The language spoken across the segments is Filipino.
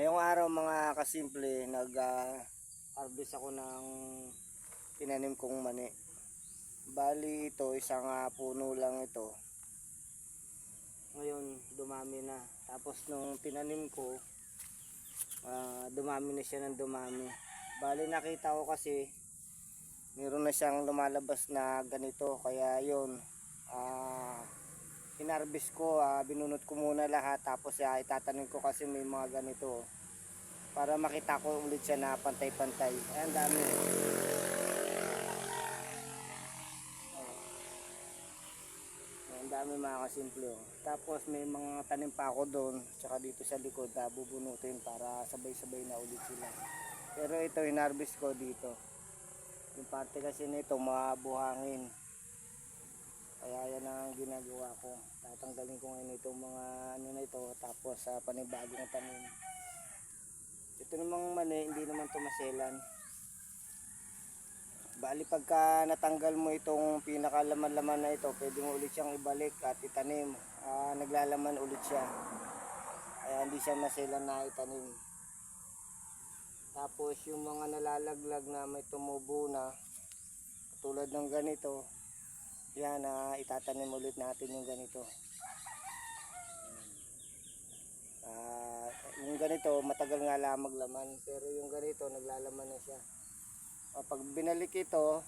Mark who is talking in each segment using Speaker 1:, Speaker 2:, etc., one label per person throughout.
Speaker 1: Ngayong araw mga kasimple, nag-harvest ako ng tinanim kong mani. Bali ito, isang ah, puno lang ito. Ngayon, dumami na. Tapos nung tinanim ko, ah, dumami na siya ng dumami. Bali nakita ko kasi, meron na siyang lumalabas na ganito. Kaya yun, ah, hinarvest ko, ah, binunot ko muna lahat tapos ah, itatanim ko kasi may mga ganito para makita ko ulit siya na pantay-pantay. Ay, ang dami. Oh. Ang dami mga kasimple. oh. Tapos may mga tanim pa ako doon, tsaka dito sa likod na bubunutin para sabay-sabay na ulit sila. Pero ito hinarvest ko dito. Yung parte kasi nito mabuhangin. Kaya yan ang ginagawa ko. Tatanggalin ko ngayon itong mga ano na ito tapos sa panibagong tanim. Ito namang mani, hindi naman tumaselan. Bali pagka natanggal mo itong pinakalaman-laman na ito, pwede mo ulit siyang ibalik at itanim. Ah, naglalaman ulit siya. Kaya hindi siya maselan na itanim. Tapos yung mga nalalaglag na may tumubo na, tulad ng ganito, yan, na itatanim ulit natin yung ganito. Ah, yung ganito, matagal nga lang maglaman. Pero yung ganito, naglalaman na siya. Ah, pag binalik ito,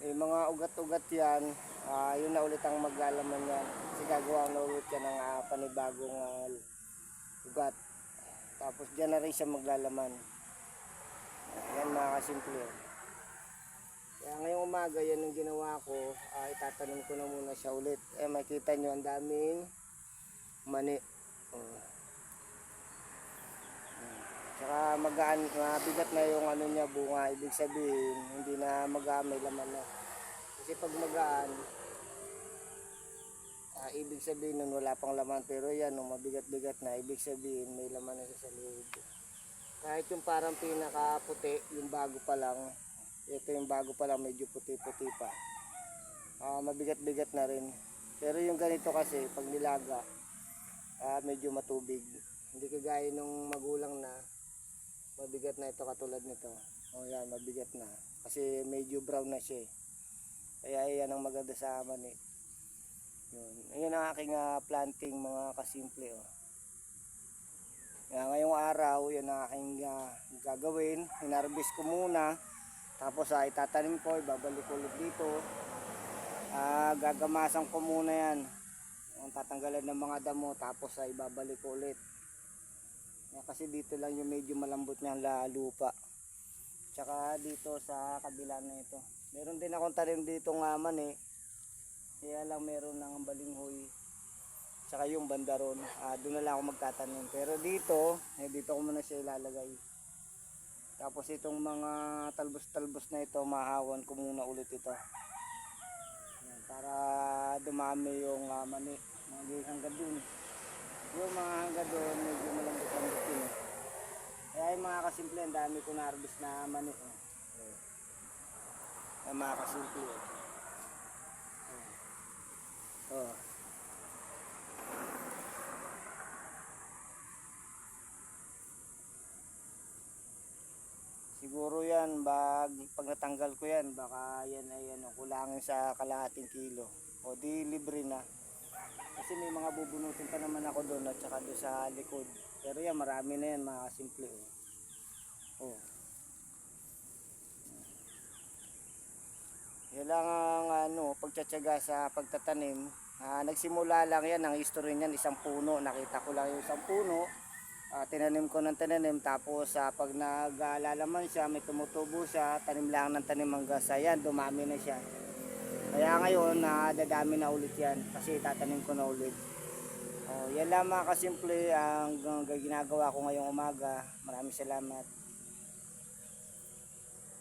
Speaker 1: may mga ugat-ugat yan, ah, yun na ulit ang maglalaman yan. Kasi gagawa na ulit yan ng ah, panibagong ah, ugat. Tapos dyan na rin siya maglalaman. Yan mga kasimple. Umaga, yan ang ginawa ko. Ah, itatanim ko na muna siya ulit. Eh, makita nyo, ang daming mani. Oh. Hmm. Tsaka magaan, mabigat na yung ano niya bunga. Ibig sabihin, hindi na magaan, laman na. Kasi pag magaan, ah, ibig sabihin nun wala pang laman. Pero yan, nung mabigat-bigat na, ibig sabihin may laman na sa loob. Kahit yung parang pinakaputi, yung bago pa lang, ito yung bago pa lang, medyo puti-puti pa. Ah, mabigat-bigat na rin. Pero yung ganito kasi, pag nilaga, ah, medyo matubig. Hindi kagaya nung magulang na, mabigat na ito katulad nito. O yan, mabigat na. Kasi medyo brown na siya eh. Kaya yan ang maganda sa aman eh. Yun. Ayun ang aking ah, planting mga kasimple oh. Kaya ngayong araw, yan ang aking ah, gagawin. Hinarvest ko muna. Tapos ah, itatanim ko, ibabalik ulit dito. Ah, gagamasan ko muna yan. Ang tatanggalan ng mga damo tapos ay ibabalik ko ulit. Kasi dito lang yung medyo malambot niyang la lupa. Tsaka dito sa kabila na ito. Meron din akong tanim dito ng aman eh. Kaya lang meron ng balinghoy. Tsaka yung bandaron. Ah, doon na lang ako magtatanim. Pero dito, eh, dito ko muna siya ilalagay. Tapos itong mga talbos-talbos na ito, mahawan ko muna ulit ito. Yan, para dumami yung uh, mani. Mga hanggang dun. Yung mga hanggang dun, medyo malambot-lambot yun. Eh. Kaya yung mga kasimple, ang dami ko na-harvest na mani. Eh. Eh. Yung mga kasimple. Oh. Siguro yan, natanggal ko yan, baka yan ay ano, kulangin sa kalahating kilo. O di libre na. Kasi may mga bubunutin pa naman ako doon at saka doon sa likod. Pero yan, marami na yan, mga simple. Oh. oh. Yan lang ang ano, pagtsatsaga sa pagtatanim. Ah, nagsimula lang yan, ang history niyan, isang puno. Nakita ko lang yung isang puno. Ah, tinanim ko ng tinanim tapos ah, pag naglalaman siya may tumutubo siya tanim lang ng tanim hanggang sa yan dumami na siya. Kaya ngayon nadadami na ulit yan kasi tatanim ko na ulit. Oh, yan lang mga kasimple ang, ang ginagawa ko ngayong umaga. Maraming salamat